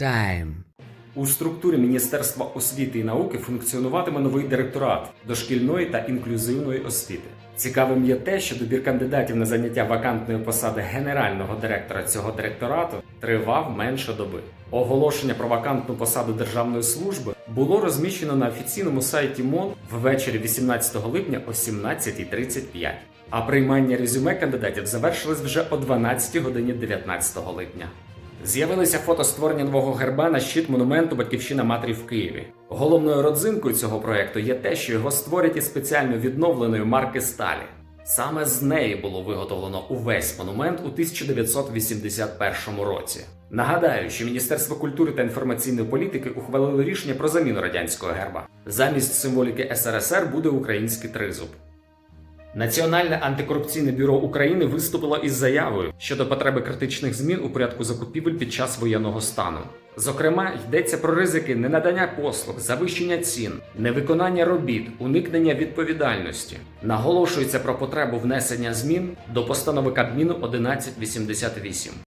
Time. У структурі Міністерства освіти і науки функціонуватиме новий директорат дошкільної та інклюзивної освіти. Цікавим є те, що добір кандидатів на заняття вакантної посади генерального директора цього директорату тривав менше доби. Оголошення про вакантну посаду державної служби було розміщено на офіційному сайті МОН ввечері 18 липня о 17.35. А приймання резюме кандидатів завершилось вже о 12 годині 19 липня. З'явилися фото створення нового герба на щит монументу Батьківщина Матері в Києві. Головною родзинкою цього проекту є те, що його створять із спеціально відновленої марки сталі. Саме з неї було виготовлено увесь монумент у 1981 році. Нагадаю, що Міністерство культури та інформаційної політики ухвалило рішення про заміну радянського герба. Замість символіки СРСР буде український тризуб. Національне антикорупційне бюро України виступило із заявою щодо потреби критичних змін у порядку закупівель під час воєнного стану. Зокрема, йдеться про ризики ненадання послуг, завищення цін, невиконання робіт, уникнення відповідальності. Наголошується про потребу внесення змін до постанови Кабміну 1188.